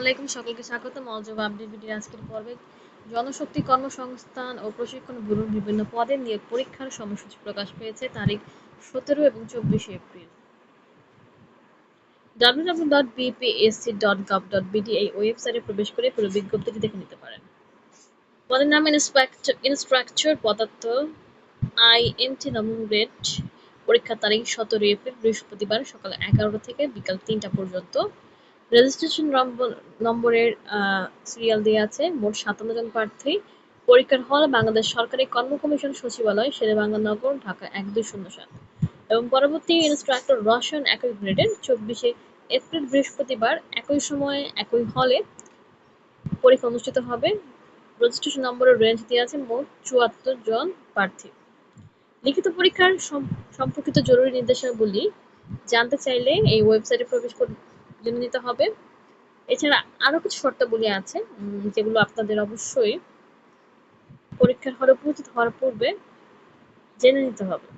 আলাইকুম, সকলকে স্বাগত মজব আপডেট ভিডিও আজকের পর্বে জনশক্তি কর্মসংস্থান ও প্রশিক্ষণ ব্যুরোর বিভিন্ন পদে নিয়োগ পরীক্ষার সময়সূচি প্রকাশ পেয়েছে তারিখ সতেরো এবং চব্বিশে এপ্রিল। এই ওয়েবসাইটে প্রবেশ করে পুরো বিজ্ঞপ্তিটি দেখে নিতে পারেন। পদের নাম ইনস্ট্রাকচার পদার্থ পরীক্ষার তারিখ সতেরো এপ্রিল, বৃহস্পতিবার সকাল এগারোটা থেকে বিকাল তিনটা পর্যন্ত। রেজিস্ট্রেশন নম্বরের সিরিয়াল দেওয়া আছে, মোট সাতান্ন জন প্রার্থী। পরীক্ষার হল বাংলাদেশ সরকারি কর্ম কমিশন সচিবালয়, শেরেবাংলা নগর, ঢাকা এক দুই শূন্য সাত। এবং পরবর্তী ইনস্ট্রাক্টর রসায়ন একই গ্রেডের চব্বিশে এপ্রিল বৃহস্পতিবার একই সময়ে, একই হলে পরীক্ষা অনুষ্ঠিত হবে। রেজিস্ট্রেশন নম্বরের রেঞ্জ দেওয়া আছে মোট চুয়াত্তর জন প্রার্থী। লিখিত পরীক্ষার সম্পর্কিত জরুরি নির্দেশাবলী জানতে চাইলে এই ওয়েবসাইটে প্রবেশ করে জেনে নিতে হবে। এছাড়া আরও কিছু শর্তাবলী আছে যেগুলো আপনাদের অবশ্যই পরীক্ষার হলে উপস্থিত হওয়ার পূর্বে জেনে নিতে হবে।